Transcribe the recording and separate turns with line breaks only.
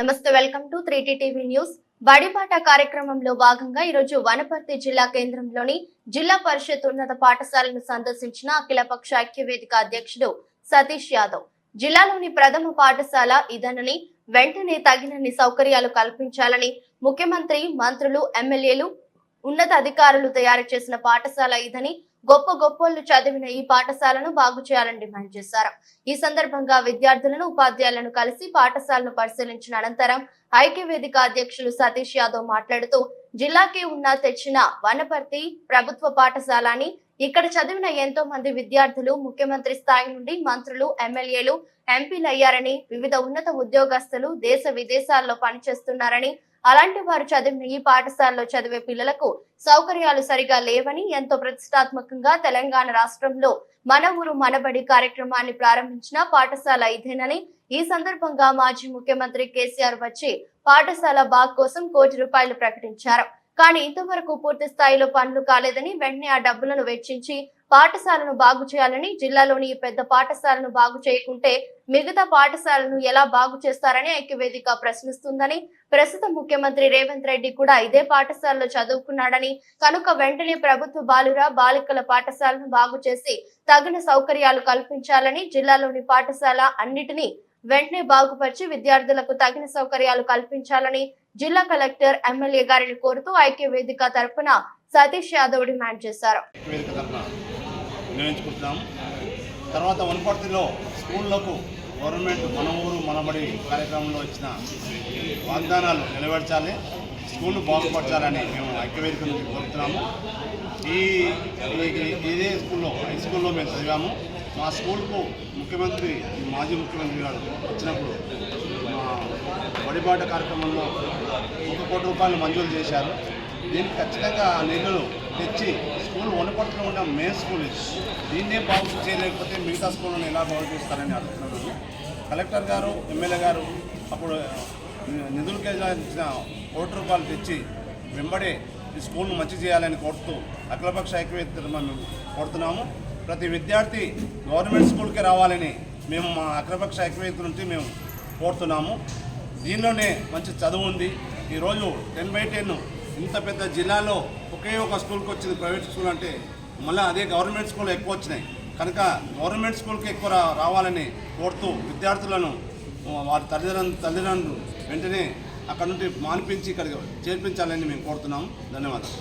నమస్తే welcome to three TV news. బడిపాట కార్యక్రమంలో భాగంగా ఈరోజు వనపర్తి జిల్లా కేంద్రంలోని జిల్లా పరిషత్ ఉన్నత పాఠశాలను సందర్శించిన అఖిలపక్ష ఐక్యవేదిక అధ్యక్షుడు సతీష్ యాదవ్. జిల్లాలోని ప్రథమ పాఠశాల ఇదనని వెంటనే తగినన్ని సౌకర్యాలు కల్పించాలని ముఖ్యమంత్రి మంత్రులు ఎమ్మెల్యేలు ఉన్నత అధికారులు తయారు చేసిన పాఠశాల ఇదని గొప్ప గొప్పోళ్ళు చదివిన ఈ పాఠశాలను బాగు చేయాలని డిమాండ్ చేశారు. ఈ సందర్భంగా విద్యార్థులను ఉపాధ్యాయులను కలిసి పాఠశాలను పరిశీలించిన అనంతరం ఐక్య వేదిక అధ్యక్షులు సతీష్ యాదవ్ మాట్లాడుతూ జిల్లాకి ఉన్న తెచ్చిన వనపర్తి ప్రభుత్వ పాఠశాల అని ఇక్కడ చదివిన ఎంతో మంది విద్యార్థులు ముఖ్యమంత్రి స్థాయి నుండి మంత్రులు ఎమ్మెల్యేలు ఎంపీలు అయ్యారని వివిధ ఉన్నత ఉద్యోగస్తులు దేశ విదేశాల్లో పనిచేస్తున్నారని అలాంటి వారు చదివిన ఈ పాఠశాలలో చదివే పిల్లలకు సౌకర్యాలు సరిగా లేవని ఎంతో ప్రతిష్టాత్మకంగా తెలంగాణ రాష్ట్రంలో మన ఊరు మనబడి కార్యక్రమాన్ని ప్రారంభించిన పాఠశాల ఇదేనని ఈ సందర్భంగా మాజీ ముఖ్యమంత్రి కేసీఆర్ వచ్చి పాఠశాల బాగ్ కోసం కోటి రూపాయలు ప్రకటించారు. కానీ ఇంతవరకు పూర్తి స్థాయిలో పనులు కాలేదని వెంటనే ఆ డబ్బులను వెచ్చించి పాఠశాలను బాగు చేయాలని జిల్లాలోని పెద్ద పాఠశాలను బాగు చేయకుంటే మిగతా పాఠశాలను ఎలా బాగు చేస్తారని ఐక్యవేదిక ప్రశ్నిస్తుందని ప్రస్తుత ముఖ్యమంత్రి రేవంత్ రెడ్డి కూడా ఇదే పాఠశాలలో చదువుకున్నాడని కనుక వెంటనే ప్రభుత్వ బాలుర బాలికల పాఠశాలను బాగు చేసి తగిన సౌకర్యాలు కల్పించాలని జిల్లాలోని పాఠశాల అన్నిటినీ వెంటనే బాగుపరిచి విద్యార్థులకు తగిన సౌకర్యాలు కల్పించాలని జిల్లా కలెక్టర్ ఎమ్మెల్యే గారిని కోరుతూ ఐక్య వేదిక సతీష్ యాదవ్ డిమాండ్ చేశారు.
వేదిక నిర్వహించుకుంటున్నాము తర్వాత వనపర్తిలో స్కూళ్ళకు గవర్నమెంట్ మన ఊరు మనబడి కార్యక్రమంలో ఇచ్చిన వాగ్దానాలు నెరవేర్చాలి స్కూల్ బాగుపరచాలని మేము ఐక్యవేదిక నుంచి కోరుతున్నాము. ఈ ఈ- ఇదే స్కూల్లో హై స్కూల్లో మేము చదివాము. మా స్కూల్కు ముఖ్యమంత్రి మాజీ ముఖ్యమంత్రి గారు వచ్చినప్పుడు మా వడిబాట కార్యక్రమంలో ఒక కోటి రూపాయలు మంజూరు చేశారు. దీనికి ఖచ్చితంగా నిధులు తెచ్చి స్కూల్ వనపట్లో ఉన్న మెయిన్ స్కూల్ ఇది. దీన్నే బాగు చేయలేకపోతే మిగతా స్కూళ్ళను ఎలా బాగు చేస్తారని అడుగుతున్నాను కలెక్టర్ గారు ఎమ్మెల్యే గారు అప్పుడు నిధులు కేటాయించిన కోటి రూపాయలు తెచ్చి వెంబడే ఈ స్కూల్ను మంచి చేయాలని కోరుతూ అఖిలపక్ష ఐక్యవేత్త మేము కోరుతున్నాము. ప్రతి విద్యార్థి గవర్నమెంట్ స్కూల్కి రావాలని మేము మా అఖిలపక్ష ఐక్యవేత్త నుంచి మేము కోరుతున్నాము. దీనిలోనే మంచి చదువు ఉంది. ఈరోజు టెన్ బై టెన్ ఇంత పెద్ద జిల్లాలో ఒకే ఒక స్కూల్కి వచ్చింది ప్రైవేట్ స్కూల్ అంటే మళ్ళీ అదే గవర్నమెంట్ స్కూల్ ఎక్కువ వచ్చినాయి. కనుక గవర్నమెంట్ స్కూల్కి ఎక్కువ రావాలని కోరుతూ విద్యార్థులను వారి తల్లిదండ్రులు తల్లిదండ్రులు వెంటనే అక్కడ నుండి మానిపించి ఇక్కడికి చేర్పించాలని మేము కోరుతున్నాము ధన్యవాదాలు.